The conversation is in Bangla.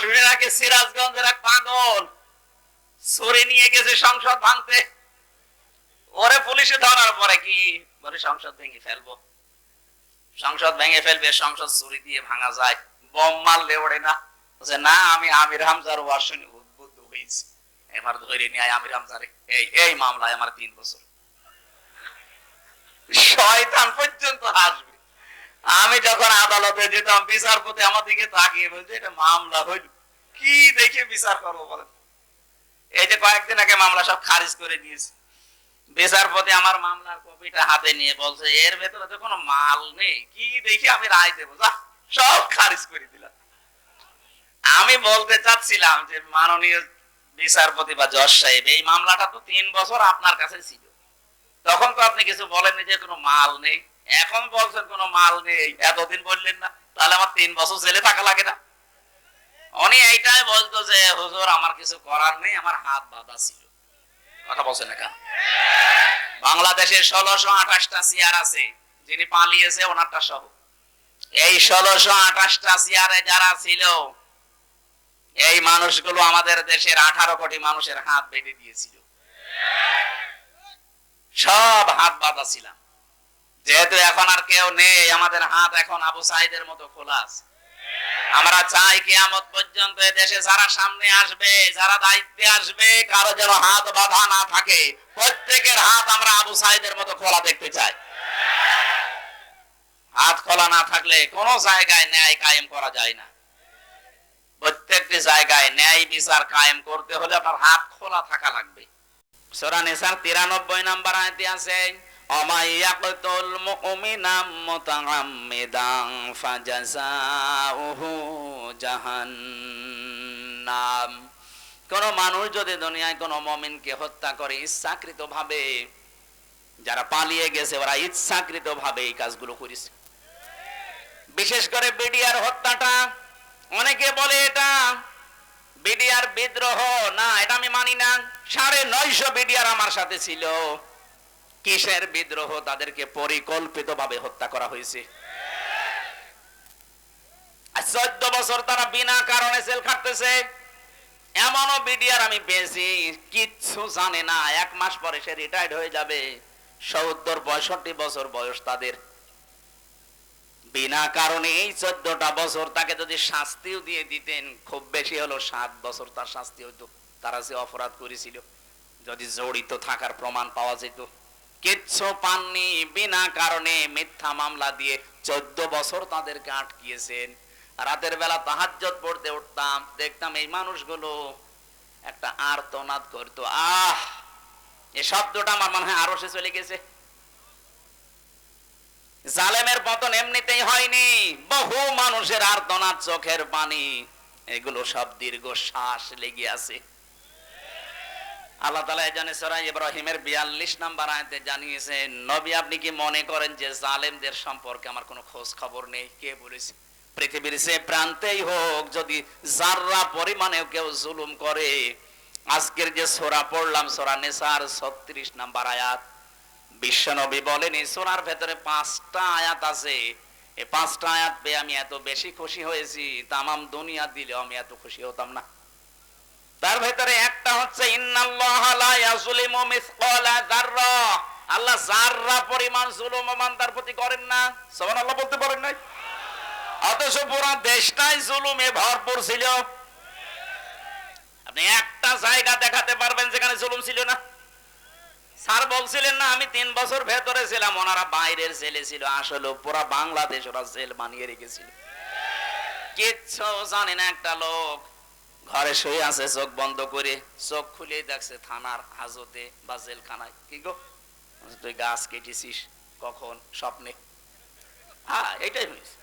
শুনে সিরাজগঞ্জের এক পাগল ছুরি নিয়ে গেছে সংসদ ভাঙতে। ওরে পুলিশে ধরার পরে কি? বলে সংসদ ভেঙে ফেলব। সংসদ ভেঙে ফেলবে সংসদ ছুরি দিয়ে ভাঙা যায়। বোম মারলে ওড়ে না। বলছে, না আমি আমির হামজার ওয়াজ শুনে উদ্বুদ্ধ হয়েছি। এবার ধরে নিয়ে আমির হামজারে। এই এই মামলায় আমার তিন বছর। শয়তান আমি যখন আদালতে যেতাম, বিচারপতি আমার দিকে তাকিয়ে বলছে, এটা মামলা হইল। কি দেখে বিচার করব বলেন? এই যে কয়েকদিন আগে মামলা সব খারিজ করে দিয়েছে বিচারপতি আমার মামলার কপিটা হাতে নিয়ে বলছে, এর ভেতরে তো কোনো মাল নেই। কি দেখি আমি রায় দেবো? যা, সব খারিজ করে দিলাম। আমি বলতে চাচ্ছিলাম যে মাননীয় বিচারপতি বা জজ সাহেব, এই মামলাটা তো তিন বছর আপনার কাছে ছিল। তখন তো আপনি কিছু বলেননি যে কোনো মাল নেই। এখন বলছেন কোনো মাল নেই, এতদিন বললেন না। তাহলে আমার তিন বছর জেলে থাকা লাগে না। উনি এইটাই বলতো যে, হুজুর, আমার কিছু করার নেই, আমার হাত বাঁধা ছিল। কথা বলছেন না কেন? বাংলাদেশের ষোলোশো আঠাশটা চেয়ার আছে, যিনি পালিয়েছে ওনারটা সহ। এই ষোলোশো আঠাশটা চেয়ারে যারা ছিল, এই মানুষগুলো আমাদের দেশের আঠারো কোটি মানুষের হাত বেঁধে দিয়েছিল। সব হাত বাঁধা ছিলাম। যেহেতু এখন আর কেউ নেই, আমাদের হাত এখন আবু সাইদের মতো খোলা আছে। আমরা চাই কিয়ামত পর্যন্ত দেশে যারা সামনে আসবে, যারা দায়িত্বে আসবে, কারও যেন হাত বাঁধা না থাকে। প্রত্যেকের হাত আমরা আবু সাইদের মতো খোলা দেখতে চাই। হাত খোলা না থাকলে কোন জায়গায় ন্যায় কায়েম করা যায় না। প্রত্যেকটি জায়গায় ন্যায় বিচার কায়েম করতে হলে আপনার হাত খোলা থাকা লাগবে। সূরা নিসার 93 নাম্বার আয়াতে আছে অমাইয়াকতুল মুমিনা মুতাআম্মিদান ফাজাযাউহু জাহান্নাম। কোন মানুষ যদি দুনিয়ায় কোন মুমিনকে হত্যা করে ইচ্ছাকৃত ভাবে যারা পালিয়ে গেছে, ওরা ইচ্ছাকৃত ভাবে এই কাজগুলো করেছে। বিশেষ করে বিডিআর হত্যাটা, অনেকে বলে এটা বিডিআর বিদ্রোহ, না, এটা আমি মানি না। সাড়ে নয়শো বিডিআর আমার সাথে ছিল। কিসের বিদ্রোহ তাদেরকে পরিকল্পিত ভাবে হত্যা করা হয়েছে? চোদ্দ বছর তারা বিনা কারণে সেল খাটতেছে। এমনও বিডিআর আমি পেয়েছি, কিচ্ছু জানে না। এক মাস পরে সে রিটায়ার্ড হয়ে যাবে। সত্তর, পঁয়ষট্টি বছর বয়স তাদের। বিনা কারণে এই চোদ্দটা বছর তাকে যদি শাস্তিও দিয়ে দিতেন, খুব বেশি হলো সাত বছর তার শাস্তি হইতো। তারা যে অপরাধ করেছিল, যদি জড়িত থাকার প্রমাণ পাওয়া যেত। কিচ্ছু পাননি, বিনা কারণে মিথ্যা মামলা দিয়ে চোদ্দ বছর তাদেরকে আটকিয়েছেন। রাতের বেলা তাহাজ্জত পড়তে উঠতাম, দেখতাম এই মানুষগুলো একটা আর্তনাদ করতো। আহ! এই শব্দটা আমার মনে হয় আরও সে চলে গেছে। জালেমের পতন এমনিতেই হয়নি, বহু মানুষের আর্তনাদ চোখের পানি, এগুলো সব দীর্ঘ শ্বাস লেগে আছে। আল্লাহ তালা জানে সরাই ইব্রাহিমের বিয়াল্লিশ নাম্বার আয়তে জানিয়েছেন নবী, আপনি কি মনে করেন যে জালেমদের সম্পর্কে আমার কোনো খোঁজ খবর নেই? কে বলেছে? পৃথিবীর সে প্রান্তেই হোক, যদি যাররা পরিমাণেও কেউ জুলুম করে, আজকের যে সোরা পড়লাম, সোরা নেসার ছত্রিশ নাম্বার আয়াত বিশ্বনবী বলেন এই সোনার ভেতরে পাঁচটা আয়াত আছে। এই পাঁচটা আয়াত পেয়ে আমি এত বেশি খুশি হয়েছি, তামাম দুনিয়া দিলেও আমি এত খুশি হতাম না। তার ভেতরে একটা হচ্ছে আল্লাহ যাররা পরিমাণ জুলুম বান্দার প্রতি করেন না। সুবহানাল্লাহ বলতে পারেন নাই? অথচ পুরো দেশটাই জুলুমে ভরপুর ছিল। আপনি একটা জায়গা দেখাতে পারবেন যেখানে জুলুম ছিল না? স্যার বলছিলেন না, আমি তিন বছর ভেতরে ছিলাম, ওনারা বাইরের জেলে ছিল, আসলে পুরো বাংলাদেশ ওরা জেল বানিয়ে রেখেছিল। কিচ্ছু জানে না একটা লোক। ঘরে শুয়ে আছে, চোখ বন্ধ করে চোখ খুলে দেখছে থানার হাজতে বা জেলখানায়। কি গো? তুই গাছ কেটেছিস কখন? স্বপ্নে। হ্যাঁ এটাই হয়েছে।